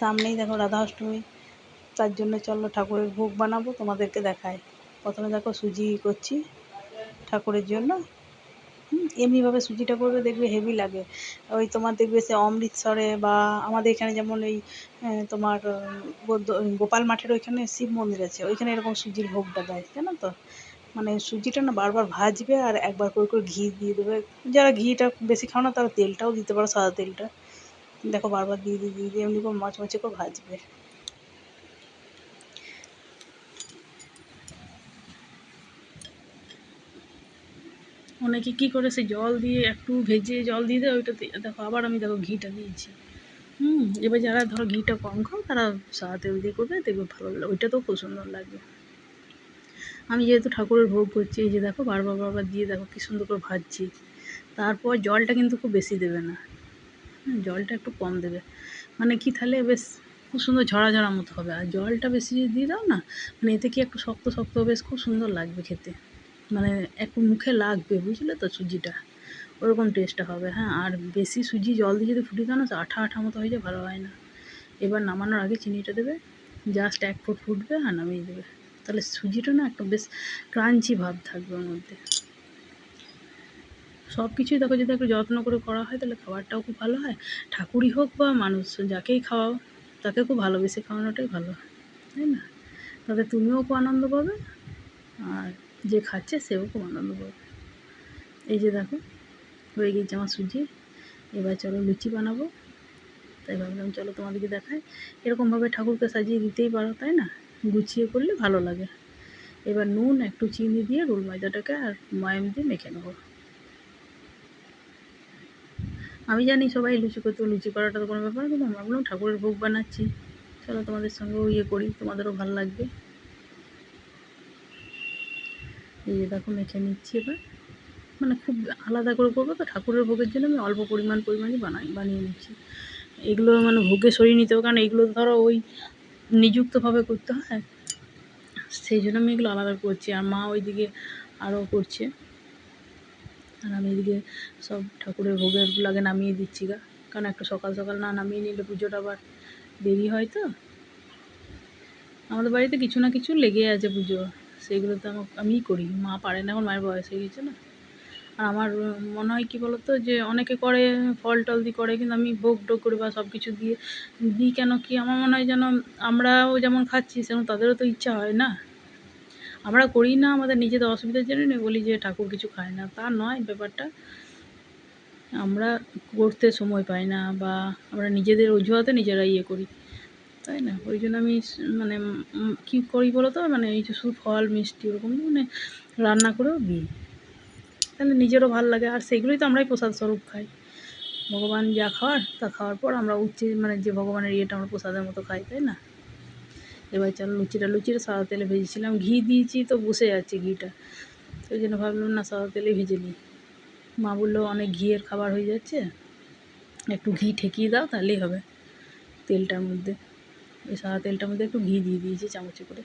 সামনেই দেখো রাধা অষ্টমী তার জন্য চলো ঠাকুরের ভোগ বানাবো, তোমাদেরকে দেখায় প্রথমে দেখো সুজি করছি ঠাকুরের জন্য। এমনিভাবে সুজিটা করবে দেখবে হেভি লাগে। ওই তোমার দেখবে সে অমৃতসরে বা আমাদের এখানে যেমন এই তোমার গোপাল মাঠের ওইখানে শিব মন্দির আছে, ওইখানে এরকম সুজির ভোগটা দেয়, জানো তো? মানে সুজিটা না বারবার ভাজবে আর একবার করে করে ঘি দিয়ে দেবে। যারা ঘিটা বেশি খাও না তারা তেলটাও দিতে পারো, সাদা তেলটা। দেখো বারবার দিয়ে দিয়ে দিয়ে দিয়ে, এমনি করে মচমচে করে ভাজবে। অনেকে কী করে সে জল দিয়ে একটু ভেজে জল দিয়ে দেয় ওইটা দেখো আবার আমি দেখো ঘিটা দিয়েছি। হুম, এবার যারা ধরো ঘিটা কম খাও, তারা সাদা তেল দিয়ে করবে, দেখবে ভালো লাগে ওইটাতেও খুব সুন্দর লাগবে। আমি যেহেতু ঠাকুরের ভোগ করছি, এই যে দেখো বারবার বারবার দিয়ে দেখো কী সুন্দর করে ভাজছি। তারপর জলটা কিন্তু খুব বেশি দেবে না। জলটা একটু কম দেবে। মানে কি তাহলে বেশ খুব সুন্দর ঝরা ঝরা মতো হবে। আর জলটা বেশি যদি দিয়ে দাও না মানে এতে কি একটু শক্ত শক্ত বেশ খুব সুন্দর লাগবে খেতে। মানে একটু মুখে লাগবে, বুঝলে তো সুজিটা? ওরকম টেস্টটা হবে হ্যাঁ? আর বেশি সুজি জল দিয়ে যদি ফুটিয়ে দাও না আঠা আঠা মতো হয়ে যায়, ভালো হয় না। এবার নামানোর আগে চিনিটা দেবে জাস্ট এক ফুট ফুটবে আর নামিয়ে দেবে। তাহলে সুজিটা না একটু বেশ ক্রাঞ্চি ভাব থাকবে ওর মধ্যে। সব কিছুই দেখো যদি একটু যত্ন করে করা হয়, তাহলে খাবারটাও খুব ভালো হয়। ঠাকুরই হোক বা মানুষ যাকেই খাওয়াও, তাকে খুব ভালোবেসে খাওয়ানোটাই ভালো হয়, তাই না? তাতে তুমিও খুব আনন্দ পাবে, আর যে খাচ্ছে সেও খুব আনন্দ পাবে। এই যে দেখো, হয়ে গেছে আমার সুজি। এবার চলো লুচি বানাবো। তাই ভাবলাম চলো তোমাদেরকে দেখায় এরকমভাবে ঠাকুরকে সাজিয়ে দিতেই পারো, তাই না? গুছিয়ে করলে ভালো লাগে। এবার নুন, একটু চিনি দিয়ে রোল ময়দাটাকে আর ময়াম দিয়ে মেখে নেব। আমি জানি সবাই লুচি করতে, লুচি করাটা তো কোনো ব্যাপার, কিন্তু আমি বললাম ঠাকুরের ভোগ বানাচ্ছি। চলো তোমাদের সঙ্গেও ইয়ে করি, তোমাদেরও ভালো লাগবে। এই যে দেখো মেখে নিচ্ছি এবার। মানে খুব আলাদা করে করব তো, ঠাকুরের ভোগের জন্য আমি অল্প পরিমাণ, পরিমাণই বানাই, বানিয়ে নিচ্ছি। এগুলো মানে ভোগে সরিয়ে নিতে হবে, কারণ এগুলো ধরো ওই নিযুক্তভাবে করতে হয়। সেই জন্য আমি এগুলো আলাদা করছি, আর মা ওইদিকে আরও করছে। আর আমি এদিকে সব ঠাকুরের ভোগের লাগে নামিয়ে দিচ্ছি গা। কারণ একটু সকাল সকাল না নামিয়ে নিলে পুজোটা আবার দেরি হয় তো। আমাদের বাড়িতে কিছু না কিছু লেগে আছে পুজো। সেইগুলো তো আমার আমিই করি। মা পারে না এখন, মায়ের বয়স হয়ে গেছে না। আর আমার মনে হয় কী বলতো যে অনেকে করে, ফল টল দিয়ে করে, কিন্তু আমি ভোগ টোগ করে বা সব কিছু দিয়ে দিই কেন কি? আমার মনে হয় যেন আমরাও যেমন খাচ্ছি, সেরকম তাদেরও তো ইচ্ছা হয় না। আমরা করি না, আমাদের নিজেদের অসুবিধার জন্য বলি যে ঠাকুর কিছু খায় না। তা নয় ব্যাপারটা। আমরা করতে সময় পাই না বা আমরা নিজেদের অজুহাতে নিজেরা ইয়ে করি। তাই না? ওই জন্য আমি মানে কী করি বলো তো মানে এই যে শুধু ফল, মিষ্টি ওরকম মানে রান্না করেও দিই। তাহলে নিজেরও ভালো লাগে। আর সেগুলোই তো আমরাই প্রসাদ স্বরূপ খাই। ভগবান যা খাওয়ার তা খাওয়ার পর আমরা উচ্চে মানে যে ভগবানের ইয়েটা আমরা প্রসাদের মতো খাই, তাই না? এবার চলো লুচিটা লুচিটা সাদা তেলে ভেজেছিলাম, ঘি দিয়েছি তো বসে যাচ্ছে ঘিটা। ওই জন্য ভাবলাম না সাদা তেলে ভেজে নিই। মা বলল, অনেক ঘিয়ের খাবার হয়ে যাচ্ছে, একটু ঘি ঠেকিয়ে দাও তাহলেই হবে তেলটার মধ্যে। ওই সাদা তেলটার মধ্যে একটু ঘি দিয়ে দিয়েছি চামচে করে।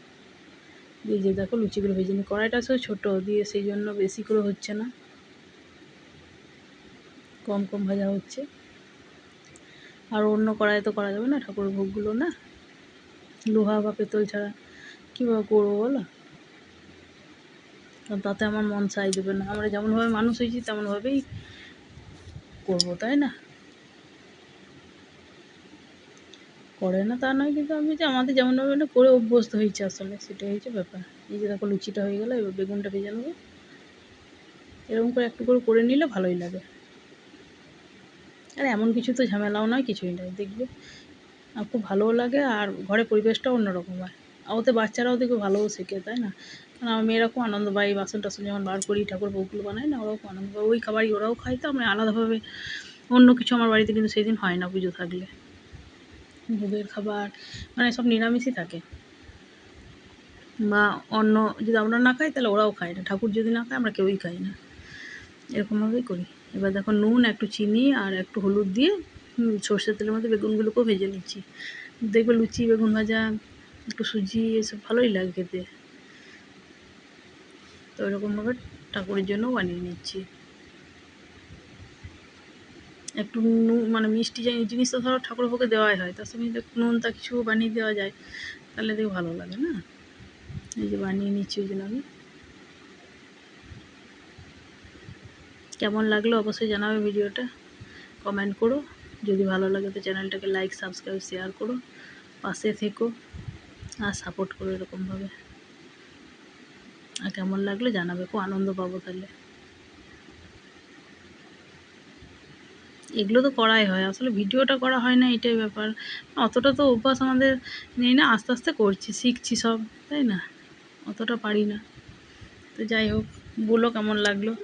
দিয়ে যে দেখো লুচিগুলো ভেজে নিই। কড়াইটা আসলে ছোটো, দিয়ে সেই জন্য বেশি করে হচ্ছে না। কম কম ভাজা হচ্ছে। আর অন্য কড়াই তো করা যাবে না ঠাকুরের ভোগগুলো, না? লোহা বা পেতল ছাড়া কীভাবে করব বলো? তাতে আমার মন সাই দেবে না। আমরা যেমনভাবে মানুষ হয়েছি, তেমনভাবেই করব, তাই না? করে না তা নয়, কিন্তু আমি যে আমাদের যেমনভাবে না করে অভ্যস্ত হয়েছে আসলে, সেটাই হয়েছে ব্যাপার। এই যে দেখো লুচিটা হয়ে গেলো, এবার বেগুনটা ভেজে নেব। এরকম করে একটু করে করে নিলে ভালোই লাগে। আর এমন কিছু তো ঝামেলাও নয়, কিছুই নয়, দেখবে? খুব ভালোও লাগে আর ঘরে পরিবেশটাও অন্যরকম হয়। ওতে বাচ্চারাও দেখবে ভালোও শেখে, তাই না? কারণ আমার মেয়েরা খুব আনন্দ পায় বাসন টাসন যখন বার করি, ঠাকুর ভোগগুলো বানাই না, ওরাও খুব আনন্দ পায়। ওই খাবারই ওরাও খায়, তো আমি আলাদাভাবে অন্য কিছু আমার বাড়িতে কিন্তু সেই দিন হয় না পুজো থাকলে। ভোগের খাবার মানে সব নিরামিষই থাকে। বা অন্য যদি আমরা না খাই, তাহলে ওরাও খায় না। ঠাকুর যদি না খায়, আমরা কেউই খাই না। এরকমভাবেই করি। এবার দেখো নুন, একটু চিনি আর একটু হলুদ দিয়ে সর্ষের তেলের মধ্যে বেগুনগুলোকেও ভেজে নিচ্ছি। দেখবে লুচি, বেগুন ভাজা, একটু সুজি, এসব ভালোই লাগে খেতে। তো এরকমভাবে ঠাকুরের জন্যও বানিয়ে নিচ্ছি। একটু নুন মানে মিষ্টি জিনিস তো ধরো ঠাকুর ভোগে দেওয়াই হয়, তার সঙ্গে যদি একটু নুন, তা কিছু বানিয়ে দেওয়া যায়, তাহলে দেখে ভালো লাগে না? এই যে বানিয়ে নিচ্ছি ওই জন্য আমি। কেমন লাগল অবশ্যই জানাবে ভিডিওটা। কমেন্ট করো। যদি ভালো লাগে তো চ্যানেলটাকে লাইক, সাবস্ক্রাইব শেয়ার করো। পাশে থেকো আর সাপোর্ট করো এরকমভাবে। আর কেমন লাগল জানাবে, খুব আনন্দ পাবো তাহলে। এগুলো তো করাই হয়, আসলে ভিডিওটা করা হয় না, এটাই ব্যাপার। অতটা তো অভ্যাস আমাদের নেই না, আস্তে আস্তে করছি, শিখছি সব, তাই না? অতটা পারি না। তো যাই হোক, বলো কেমন লাগল?